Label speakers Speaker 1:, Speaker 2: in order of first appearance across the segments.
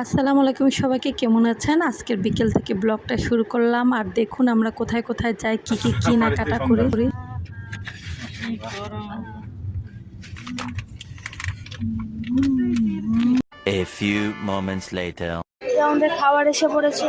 Speaker 1: আসসালামু আলাইকুম সবাইকে কেমন আছেন? আজকের বিকেল থেকে ব্লগটা শুরু করলাম। আর দেখুন আমরা কোথায় কোথায় যাই কি কি কেনাকাটা করে করি।
Speaker 2: A few moments later.
Speaker 3: এই আমাদের খাবার এসে পড়েছে।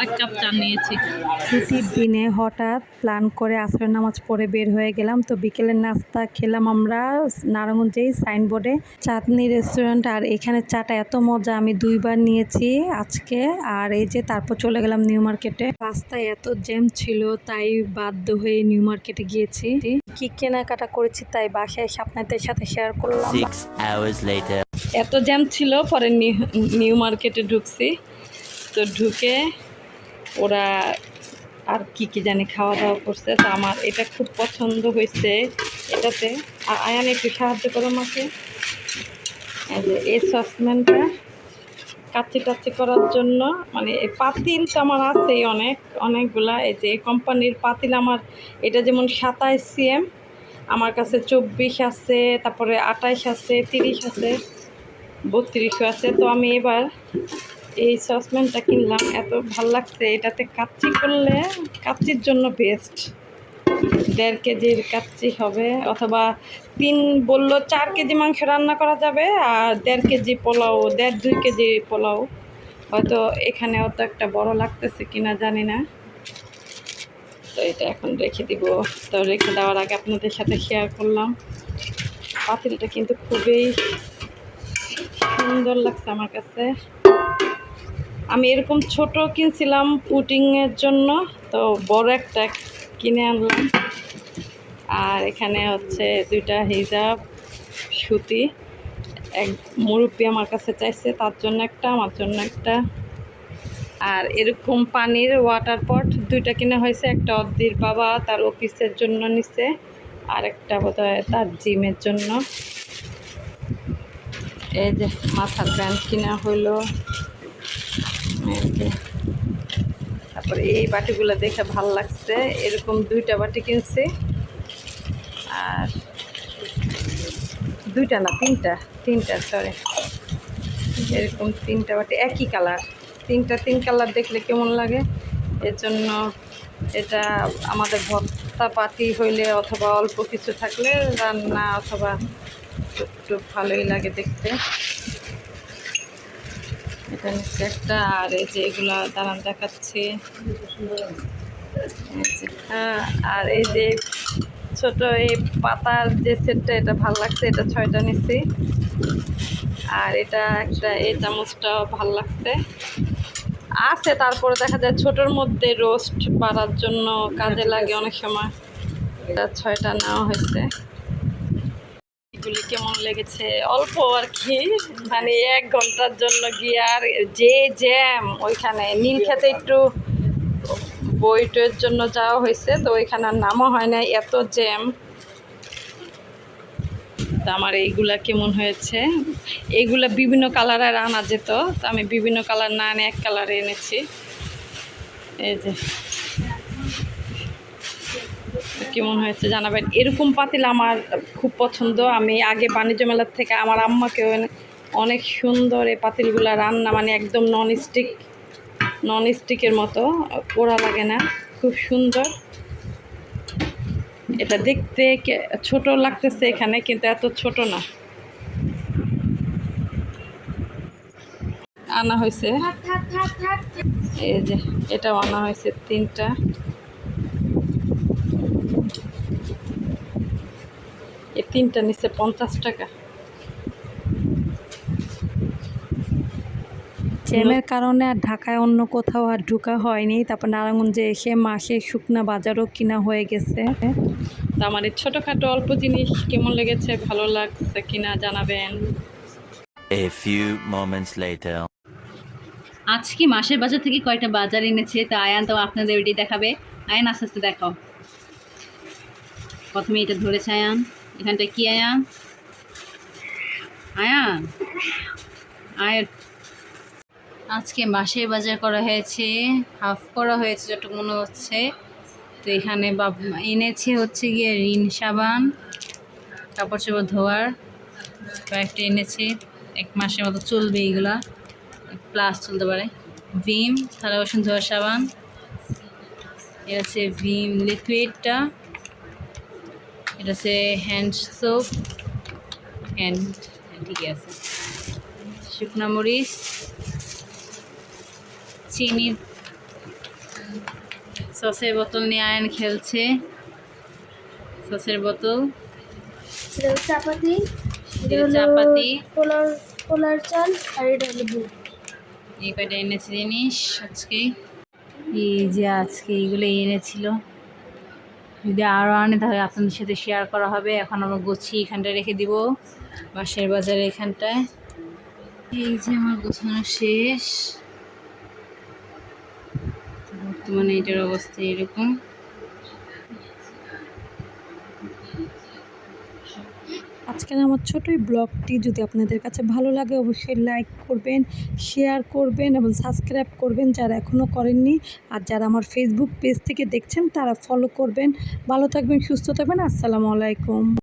Speaker 4: আরেক কাপ চা নিয়েছি।
Speaker 1: ছুটির দিনে হঠাৎ প্ল্যান করে আসরের নামাজ পড়ে বের হয়ে গেলাম। তো বিকেলের নাস্তা খেলাম আমরা নারায়ণগঞ্জেই সাইনবোর্ডে চাঁদনি রেস্টুরেন্ট আর এখানে চাটা এত মজা আমি দুইবার নিয়েছি আজকে। আর এই যে তারপর চলে গেলাম নিউ মার্কেটে রাস্তায় এত জ্যাম ছিল তাই বাধ্য হয়ে নিউ মার্কেটে গিয়েছি। কি কেনাকাটা করেছি তাই বাসায় আপনাদের সাথে শেয়ার করলাম।
Speaker 4: এত জ্যাম ছিল পরে নিউ নিউ মার্কেটে ঢুকছি। তো ঢুকে ওরা আর কি কি জানি খাওয়া দাওয়া করছে, তো আমার এটা খুব পছন্দ হয়েছে এটাতে। আর আয়ান, একটু সাহায্য করো আমাকে। এই সসম্যানটা কাচ্চি টাচ্চি করার জন্য মানে পাতিল তো আমার আছেই অনেক, অনেকগুলা। এই যে কোম্পানির পাতিল আমার, এটা যেমন সাতাইশ সিএম, আমার কাছে চব্বিশ আছে, তারপরে আঠাইশ আছে, তিরিশ আছে, বত্রিশও আছে। তো আমি এবার এই সসপ্যানটা কিনলাম, এত ভালো লাগছে। এটাতে কাচ্চি করলে কাচ্চির জন্য বেস্ট দেড় কেজির কাচ্চি হবে, অথবা তিন বলল চার কেজি মাংস রান্না করা যাবে, আর দেড় কেজি পোলাও, দেড় দুই কেজি পোলাও। হয়তো এখানে অত একটা বড় লাগতেছে কিনা জানি না। তো এটা এখন রেখে দিব। তো রেখে দেওয়ার আগে আপনাদের সাথে শেয়ার করলাম। পাতিলটা কিন্তু খুবই সুন্দর লাগছে আমার কাছে। আমি এরকম ছোট কিনছিলাম পুটিংয়ের জন্য, তো বড় একটা কিনে আনলাম। আর এখানে হচ্ছে দুইটা হিজাব, সুতি, এক মুরব্বী আমার কাছে চাইছে, তার জন্য একটা, আমার জন্য একটা। আর এরকম পানির ওয়াটার পট দুইটা কিনা হয়েছে, একটা অদ্দির বাবা তার অফিসের জন্য নিছে, আর একটা বোধহয় তার জিমের জন্য। এই যে মাথার ব্যান্ড কিনা এই যে। তারপরে এই বাটিগুলো দেখে ভালো লাগছে। এরকম দুইটা বাটি কিনছি। আর দুইটা না, তিনটা তিনটা সরি এরকম তিনটা বাটি, একই কালার। তিনটা, তিন কালার দেখলে কেমন লাগে? এর জন্য এটা আমাদের ভর্তা পাতি হইলে অথবা অল্প কিছু থাকলে রান্না অথবা একটু ভালোই লাগে দেখতে। একটা আর এই যে এগুলা দাঁড়ান দেখাচ্ছি। হ্যাঁ, আর এই যে ছোট এই পাতার যে সেটটা এটা ভালো লাগছে এটা ছয়টা নিচ্ছি আর এটা একটা এই চামচটাও ভালো লাগছে। আছে তারপরে দেখা যায় ছোটোর মধ্যে রোস্ট বাড়ার জন্য কাজে লাগে অনেক সময়। এটা ছয়টা নেওয়া হয়েছে। এগুলি কেমন লেগেছে? অল্প আর কি। মানে এক ঘণ্টার জন্য গিয়ে আর যে জ্যাম, ওইখানে নীল খেতে একটু বই বইটের জন্য যাওয়া হয়েছে, তো ওইখানে নামও হয় না এত জ্যাম। তো আমার এইগুলা কেমন হয়েছে? এইগুলা বিভিন্ন কালারের আনা যেত, তো আমি বিভিন্ন কালার না আনে এক কালারে এনেছি। এই যে কেমন হয়েছে জানাবেন। এরকম পাতিল আমার খুব পছন্দ। আমি আগে বাণিজ্য মেলার থেকে আমার আম্মাকেও অনেক সুন্দর এই পাতিলগুলা রান্না মানে একদম নন স্টিক নন স্টিকের মতো, পোড়া লাগে না, খুব সুন্দর। এটা দেখতে ছোট লাগতেছে এখানে, কিন্তু এত ছোট না। আনা হয়েছে। এই যে, এটাও আনা হয়েছে তিনটা। তিনটা নিচ্ছে পঞ্চাশ টাকা।
Speaker 1: জ্যামের কারণে আর ঢাকায় অন্য কোথাও আর ঢুকা হয়নি। তারপর নারায়ণগঞ্জে এসে মাসে শুকনা বাজারও কিনা হয়ে গেছে।
Speaker 4: তো আমার এই ছোটোখাটো অল্প জিনিস কেমন লেগেছে ভালো লাগছে কিনা জানাবেন।
Speaker 2: A few moments later.
Speaker 5: আজকে মাসের বাজার থেকে কয়টা বাজার এনেছে? তা আয়ান তো আপনাদের ওইটি দেখাবে। আয়ান আস্তে আস্তে দেখাও। প্রথমে এটা ধরেছে আয়ান। এখানটা কি আয়া আয়া আয় আজকে মাসের বাজার করা হয়েছে হাফ করা হয়েছে যতটুকু মনে হচ্ছে। তো এখানে এনেছে হচ্ছে গিয়ে রিন সাবান, কাপড় চোপড় ধোয়ার কয়েকটা এনেছে। এক মাসের মতো চলবে এইগুলা প্লাস চলতে পারে। ভিম, থালা বাসন, ধোয়ার সাবান এটা হচ্ছে ভিম লিকুইডটা এটা হচ্ছে হ্যান্ড সোপ হ্যান্ড ঠিক আছে। শুকনো মরিচ চিনি সসের বোতল নিয়ে আয়ন খেলছে। সসের বোতল।
Speaker 3: চাপাতি
Speaker 5: চাপাতি।
Speaker 3: পোলার পোলার চাল আর এটা হলো
Speaker 5: এই কয়টা এনেছে জিনিস আজকে? এই যে আজকে এইগুলো এনেছিল। যদি আরও আনে, তাহলে আপনাদের সাথে শেয়ার করা হবে। এখন আমরা গুছি এখানটায় রেখে দিব, বাঁশের বাজারে এখানটায়। এই যে আমার গোছানো শেষ। বর্তমানে এটার অবস্থা এরকম।
Speaker 1: আজকের আমার ছোটোই ব্লগটি যদি আপনাদের কাছে ভালো লাগে, অবশ্যই লাইক করবেন শেয়ার করবেন এবং সাবস্ক্রাইব করবেন যারা এখনও করেননি। আর যারা আমার ফেসবুক পেজ থেকে দেখছেন, তারা ফলো করবেন। ভালো থাকবেন, সুস্থ থাকবেন। আসসালামু আলাইকুম।